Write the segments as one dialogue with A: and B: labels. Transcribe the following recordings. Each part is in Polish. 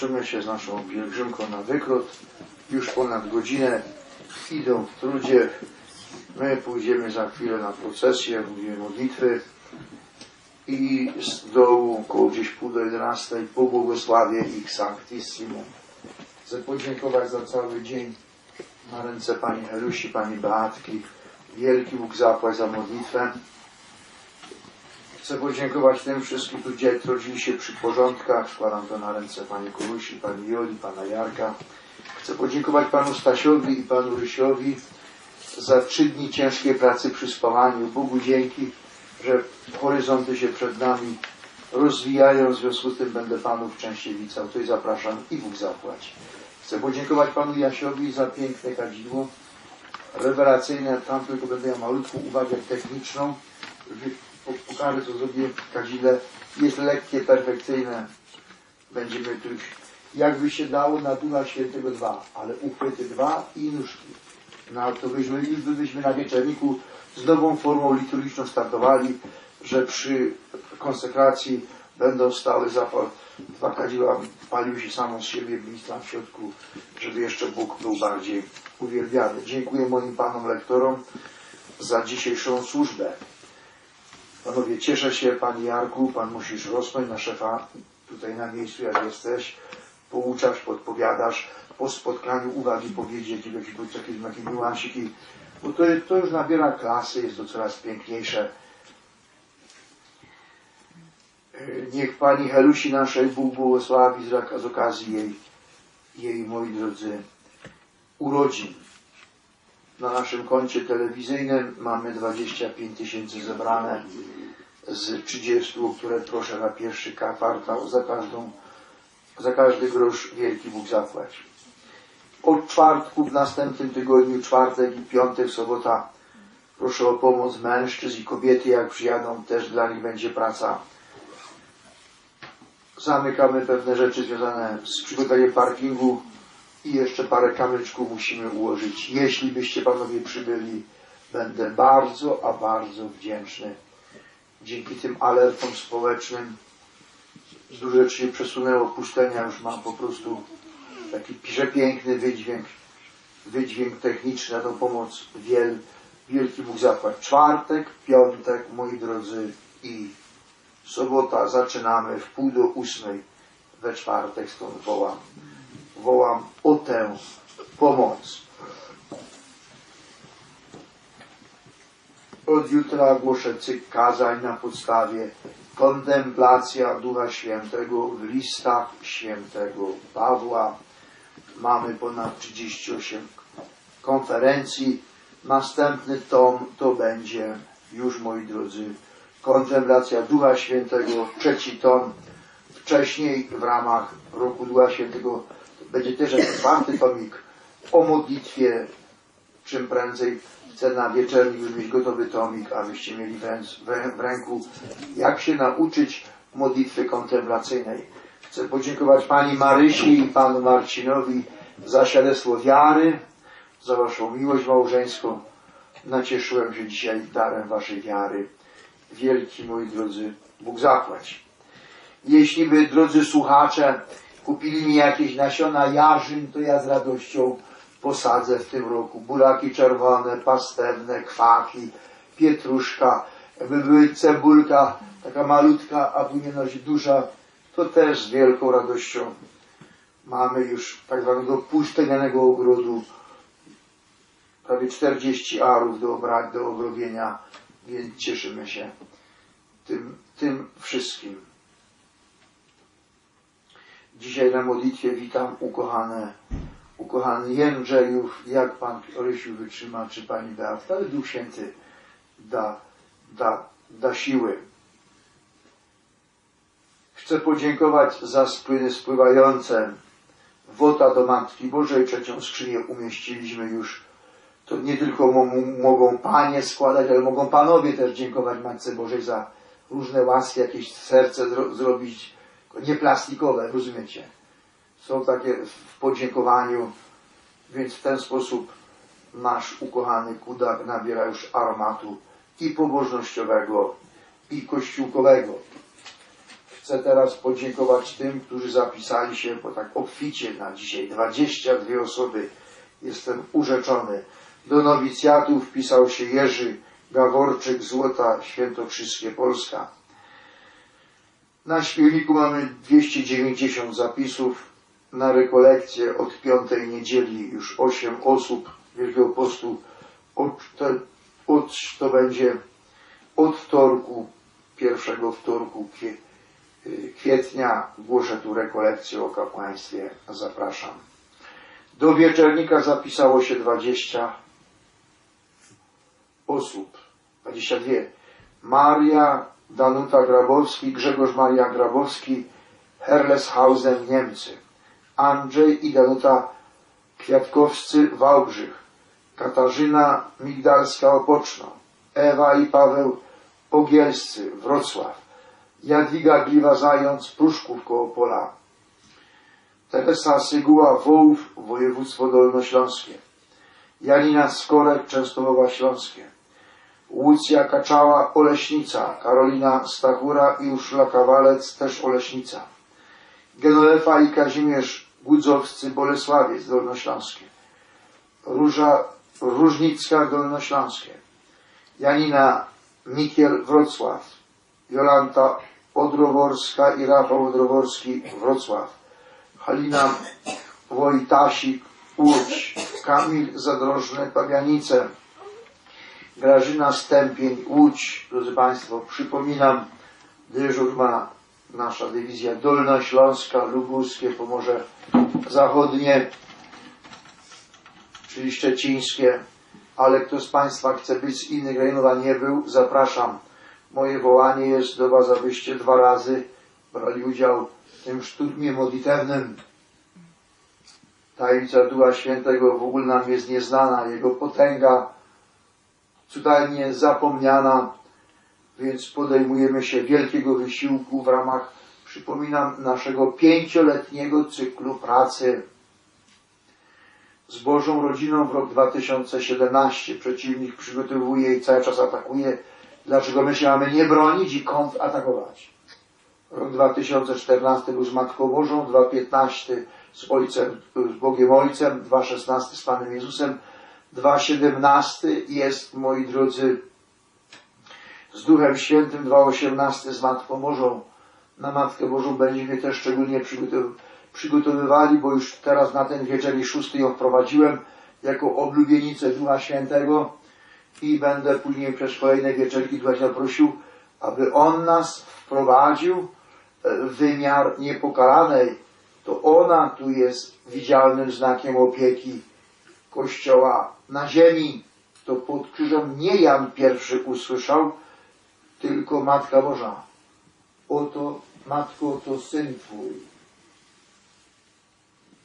A: Łączymy się z naszą pielgrzymką na wykrót. Już ponad godzinę idą w trudzie. My pójdziemy za chwilę na procesję, mówimy modlitwy i z dołu koło gdzieś pół do 11 po błogosławie ich Sanctissimum. Chcę podziękować za cały dzień na ręce Pani Helusi, Pani Beatki. Wielki Bóg zapłać za modlitwę. Chcę podziękować tym wszystkim, którzy rodzili się przy porządkach. Składam to na ręce Pani Kulusi, Pani Joli, Pana Jarka. Chcę podziękować Panu Stasiowi i Panu Rysiowi za trzy dni ciężkiej pracy przy spawaniu. Bogu dzięki, że horyzonty się przed nami rozwijają. W związku z tym będę Panów częściej wicał. Tutaj zapraszam i Bóg zapłać. Chcę podziękować Panu Jasiowi za piękne kadzidło. Rewelacyjne. Tam tylko będę miał malutką uwagę techniczną. Pokażę, co zrobiłem w kadzidle. Jest lekkie, perfekcyjne. Będziemy tu już, jakby się dało na Ducha Świętego dwa, ale uchwyty dwa i nóżki. No to byśmy, by byśmy na wieczorniku z nową formą liturgiczną startowali, że przy konsekracji będą stały zapal, dwa kadziła paliły się samo z siebie, byli tam w środku, żeby jeszcze Bóg był bardziej uwielbiany. Dziękuję moim panom lektorom za dzisiejszą służbę. Panowie, cieszę się, Panie Jarku, Pan musisz rosnąć na szefa tutaj na miejscu, jak jesteś. Pouczasz, podpowiadasz, po spotkaniu uwagi powiedzieć, jakieś, jakieś, jakieś niuansiki, bo to, to już nabiera klasy, jest to coraz piękniejsze. Yy, Niech Pani Helusi naszej Bóg błogosławi z, z okazji jej, jej, moi drodzy, urodzin. Na naszym koncie telewizyjnym mamy 25 tysięcy zebrane z 30, które proszę na pierwszy kwartał za każdą, za każdy grosz wielki Bóg zapłać. Od czwartku w następnym tygodniu, czwartek i piątek, sobota, proszę o pomoc mężczyzn i kobiety, jak przyjadą, też dla nich będzie praca. Zamykamy pewne rzeczy związane z przygotowaniem parkingu i jeszcze parę kamyczków musimy ułożyć. Jeśli byście panowie przybyli, będę bardzo, a bardzo wdzięczny. Dzięki tym alertom społecznym dużo rzeczy się przesunęło, puszczenia już mam po prostu taki przepiękny wydźwięk, wydźwięk techniczny na tą pomoc wiel, wielki Bóg zapłać. Czwartek, piątek, moi drodzy i sobota zaczynamy w pół do ósmej we czwartek, stąd wołam wołam o tę pomoc. Od jutra głoszę cykl kazań na podstawie kontemplacja Ducha Świętego w listach świętego Pawła. Mamy ponad 38 konferencji. Następny tom to będzie już, moi drodzy, kontemplacja Ducha Świętego, trzeci tom. Wcześniej w ramach roku Ducha Świętego będzie też czwarty tomik o modlitwie. Czym prędzej chcę na wieczernik już mieć gotowy tomik, abyście mieli w ręku, jak się nauczyć modlitwy kontemplacyjnej. Chcę podziękować Pani Marysi i Panu Marcinowi za świadectwo wiary, za Waszą miłość małżeńską. Nacieszyłem się dzisiaj darem Waszej wiary. Wielki, moi drodzy, Bóg zapłać. Jeśli by, drodzy słuchacze, kupili mi jakieś nasiona jarzyn, to ja z radością posadzę w tym roku. Buraki czerwone, pastewne, kwaki, pietruszka. Jakby były cebulka, taka malutka, a powinien nosi duża, to też z wielką radością mamy już tak zwanego puszczenianego ogrodu. Prawie 40 arów do, obra- do obrobienia, więc cieszymy się tym, tym wszystkim. Dzisiaj na modlitwie witam ukochane, ukochany Jędrzejów, jak Pan Rysiu wytrzyma, czy Pani Beata, ale Duch Święty da, da, da siły. Chcę podziękować za spłyny spływające. Wota do Matki Bożej, trzecią skrzynię umieściliśmy już. To nie tylko mo- mogą Panie składać, ale mogą Panowie też dziękować Matce Bożej za różne łaski, jakieś serce zro- zrobić, nie plastikowe, rozumiecie? Są takie w podziękowaniu, więc w ten sposób nasz ukochany kudak nabiera już aromatu i pobożnościowego, i kościółkowego. Chcę teraz podziękować tym, którzy zapisali się, bo tak obficie na dzisiaj 22 osoby. Jestem urzeczony. Do nowicjatów wpisał się Jerzy Gaworczyk, Złota Świętokrzyskie Polska. Na śpiewniku mamy 290 zapisów. Na rekolekcję od piątej niedzieli już 8 osób Wielkiego Postu. Od, te, od, to będzie od wtorku, pierwszego wtorku kwie, y, kwietnia głoszę tu rekolekcję o kapłaństwie. Zapraszam. Do wieczernika zapisało się 20 osób. 22. Maria Danuta Grabowski, Grzegorz Maria Grabowski, Herleshausen, Niemcy. Andrzej i Danuta Kwiatkowscy, Wałbrzych. Katarzyna Migdalska-Opoczno. Ewa i Paweł Pogielscy, Wrocław. Jadwiga Gliwa-Zając, Pruszków koło Pola. Teresa Syguła, Wołów, województwo dolnośląskie. Janina Skorek, Częstochowa Śląskie. Łucja Kaczała, Oleśnica. Karolina Stachura i Urszula Kawalec, też Oleśnica. Genolefa i Kazimierz Gudzowscy, Bolesławiec, Dolnośląskie. Róża Różnicka, Dolnośląskie. Janina Mikiel, Wrocław. Jolanta Odroworska i Rafał Odroworski, Wrocław. Halina Wojtasik, Łódź. Kamil Zadrożny, Pawianice. Grażyna Stępień, Łódź. Drodzy Państwo, przypominam, dyżur ma nasza dywizja Dolnośląska, Lubuskie, Pomorze Zachodnie, czyli Szczecińskie, ale kto z Państwa chce być z innych rejonów, a nie był, zapraszam. Moje wołanie jest do Was, abyście dwa razy brali udział w tym szturmie modlitewnym. Tajemnica Ducha Świętego w ogóle nam jest nieznana, Jego potęga cudownie zapomniana, więc podejmujemy się wielkiego wysiłku w ramach, przypominam, naszego pięcioletniego cyklu pracy z Bożą rodziną w rok 2017. Przeciwnik przygotowuje i cały czas atakuje. Dlaczego my się mamy nie bronić i kontratakować? Rok 2014 był z Matką Bożą, 2015 z Ojcem, z Bogiem Ojcem, 2016 z Panem Jezusem, 2017 jest, moi drodzy, z Duchem Świętym, 2018 z Matką Bożą. Na Matkę Bożą będziemy też szczególnie przygotow- przygotowywali, bo już teraz na ten wieczór szósty ją wprowadziłem jako oblubienicę Ducha Świętego i będę później przez kolejne wieczerki Ducha prosił, aby On nas wprowadził w wymiar niepokalanej. To ona tu jest widzialnym znakiem opieki Kościoła na ziemi. To pod krzyżem nie Jan pierwszy usłyszał, tylko Matka Boża. Oto, Matko, to Syn Twój.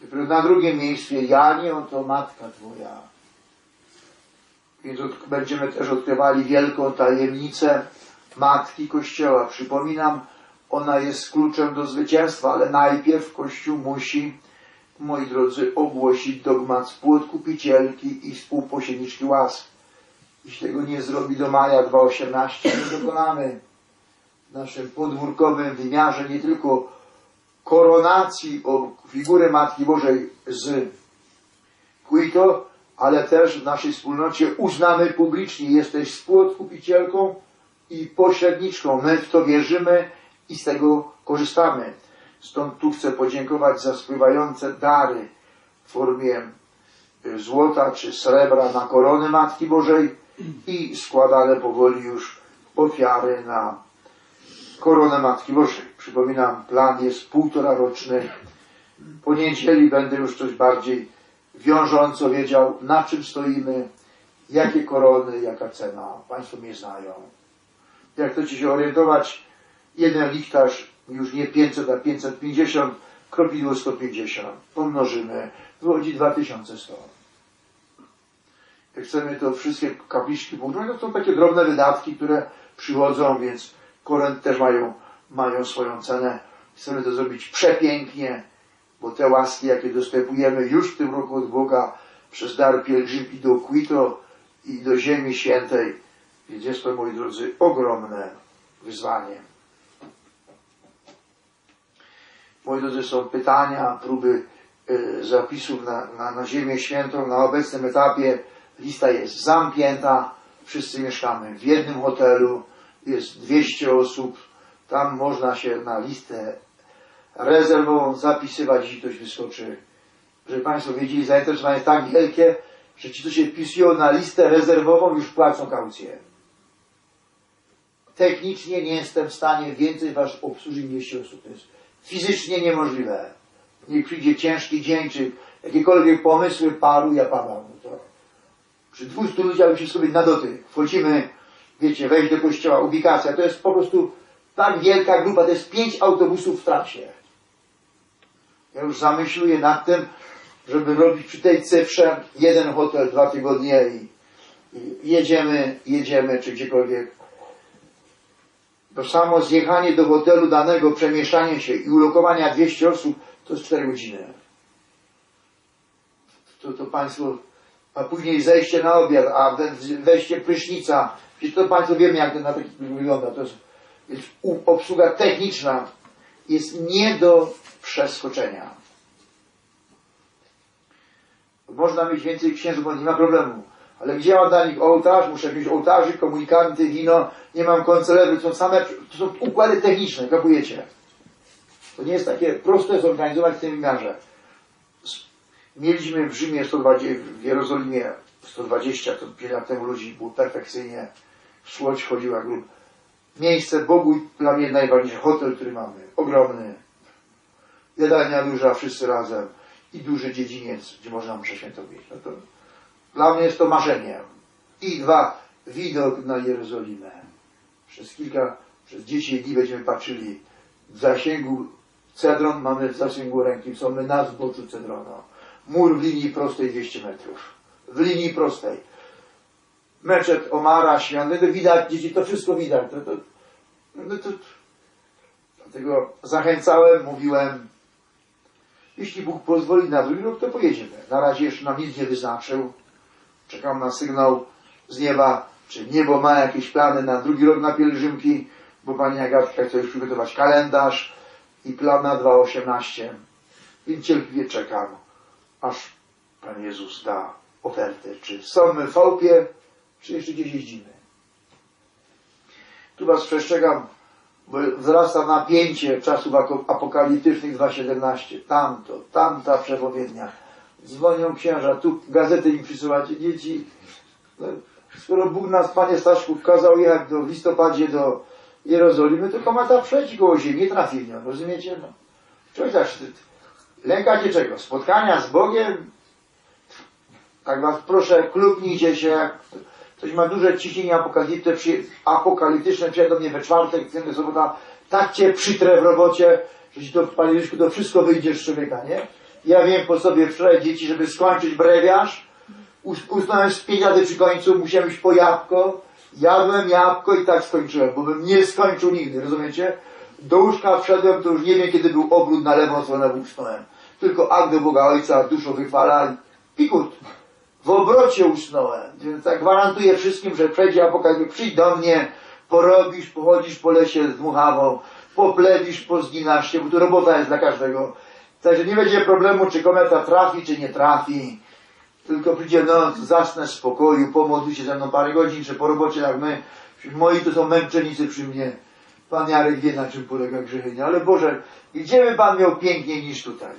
A: Dopiero na drugim miejscu Janie, oto Matka Twoja. Więc od, będziemy też odkrywali wielką tajemnicę Matki Kościoła. Przypominam, ona jest kluczem do zwycięstwa, ale najpierw Kościół musi, moi drodzy, ogłosić dogmat spłodkupicielki i współposiedniczki łask. Jeśli tego nie zrobi do maja 2018, nie dokonamy w naszym podwórkowym wymiarze nie tylko koronacji o figurę Matki Bożej z Quito, ale też w naszej wspólnocie uznamy publicznie, jesteś współodkupicielką i pośredniczką. My w to wierzymy i z tego korzystamy. Stąd tu chcę podziękować za spływające dary w formie y, złota czy srebra na korony Matki Bożej i składane powoli już ofiary na koronę Matki Bożej. Przypominam, plan jest półtora roczny. Po niedzieli będę już coś bardziej wiążąco wiedział, na czym stoimy, jakie korony, jaka cena. Państwo mnie znają. Jak chcecie się orientować, jeden lichtarz już nie 500, a 550, kropidło 150. Pomnożymy, wychodzi 2100. Jak chcemy to wszystkie kapliczki pomnożyć, to są takie drobne wydatki, które przychodzą, więc koron też mają, mają swoją cenę. Chcemy to zrobić przepięknie, bo te łaski, jakie dostępujemy już w tym roku od Boga przez dar pielgrzymki do Quito i do Ziemi Świętej, więc jest to, moi drodzy, ogromne wyzwanie. Moi drodzy, są pytania, próby y, zapisów na, na, na Ziemię Świętą. Na obecnym etapie lista jest zamknięta. Wszyscy mieszkamy w jednym hotelu. Jest 200 osób. Tam można się na listę rezerwową zapisywać, jeśli ktoś wyskoczy. Żeby Państwo wiedzieli, zainteresowanie jest tak wielkie, że ci, co się wpisują na listę rezerwową, już płacą kaucję. Technicznie nie jestem w stanie więcej Was obsłużyć niż 200 osób. To jest fizycznie niemożliwe. Niech przyjdzie ciężki dzień, czy jakiekolwiek pomysły paru, ja padam. To przy 200 ludziach wszystko być na dotyk. Wchodzimy, wiecie, wejść do kościoła, ubikacja. To jest po prostu tak wielka grupa, to jest pięć autobusów w trasie. Ja już zamyśluję nad tym, żeby robić przy tej cyfrze jeden hotel, dwa tygodnie i, i jedziemy, jedziemy, czy gdziekolwiek. To samo zjechanie do hotelu danego, przemieszczanie się i ulokowania 200 osób, to jest 4 godziny. To, to Państwo, a później zejście na obiad, a we- wejście prysznica. Przecież to Państwo wiemy, jak to na taki wygląda. To jest, jest obsługa techniczna jest nie do przeskoczenia. Można mieć więcej księży, bo nie ma problemu. Ale gdzie mam dla nich ołtarz? Muszę mieć ołtarzyk, komunikanty, wino, nie mam koncelebry, to są same, to są układy techniczne, kapujecie? To nie jest takie proste zorganizować w tym wymiarze. S- Mieliśmy w Rzymie 120, w Jerozolimie 120, to 5 lat temu ludzi było perfekcyjnie. Szłoć chodziła grup. Miejsce Bogu dla mnie najważniejsze. Hotel, który mamy, ogromny. Jadalnia duża, wszyscy razem. I duży dziedziniec, gdzie można mszę świętą mieć. No to dla mnie jest to marzenie. I dwa, widok na Jerozolimę. Przez kilka, przez 10 dni będziemy patrzyli w zasięgu Cedron mamy w zasięgu ręki, są my na zboczu Cedrona. Mur w linii prostej 200 metrów. W linii prostej. Meczet Omara, świątynia, to widać, dzieci, to wszystko widać. To, to, no to, dlatego zachęcałem, mówiłem, jeśli Bóg pozwoli na drugi rok, to pojedziemy. Na razie jeszcze nam nic nie wyznaczył. Czekam na sygnał z nieba, czy niebo ma jakieś plany na drugi rok na pielgrzymki, bo Pani Agatka chce już przygotować kalendarz i plan na 2018. I cierpliwie czekam, aż Pan Jezus da ofertę, czy są w Fałpie, czy jeszcze gdzieś jeździmy. Tu Was przestrzegam, bo wzrasta napięcie czasów apokaliptycznych 2.17. Tamto, tamta przepowiednia. Dzwonią księża, tu gazety im przysyłacie, dzieci. No, skoro Bóg nas, Panie Staszku, kazał jechać do, listopadzie do Jerozolimy, to kometa przeleci koło ziemi, nie trafi w nią, rozumiecie? No. Człowiek tak, lękacie czego? Spotkania z Bogiem? Tak was proszę, klubnijcie się, jak ktoś ma duże ciśnienie apokaliptyczne, przy, przyjadą mnie we czwartek, w sobota, tak cię przytrę w robocie, że ci to, Panie Jezuszku, to wszystko wyjdzie z człowieka, nie? Ja wiem po sobie wczoraj dzieci, żeby skończyć brewiarz, us- usnąłem z pięć razy przy końcu, musiałem iść po jabłko, jadłem jabłko i tak skończyłem, bo bym nie skończył nigdy, rozumiecie? Do łóżka wszedłem, to już nie wiem, kiedy był obrót na lewą stronę, usnąłem. Tylko akt do Boga Ojca, dużo wychwala, pikut. W obrocie usnąłem, więc tak gwarantuję wszystkim, że przejdzie apokalipsa, przyjdź do mnie, porobisz, pochodzisz po lesie z dmuchawą, poplewisz, pozginasz się, bo to robota jest dla każdego. Także nie będzie problemu, czy kometa trafi, czy nie trafi. Tylko przyjdzie noc, zasnę w spokoju, pomodli się ze mną parę godzin, czy po robocie jak my. Moi to są męczennicy przy mnie. Pan Jarek wie, na czym polega grzechenie. Ale Boże, gdzie by Pan miał piękniej niż tutaj?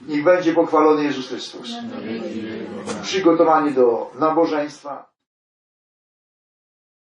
A: Niech będzie pochwalony Jezus Chrystus. Przygotowanie do nabożeństwa.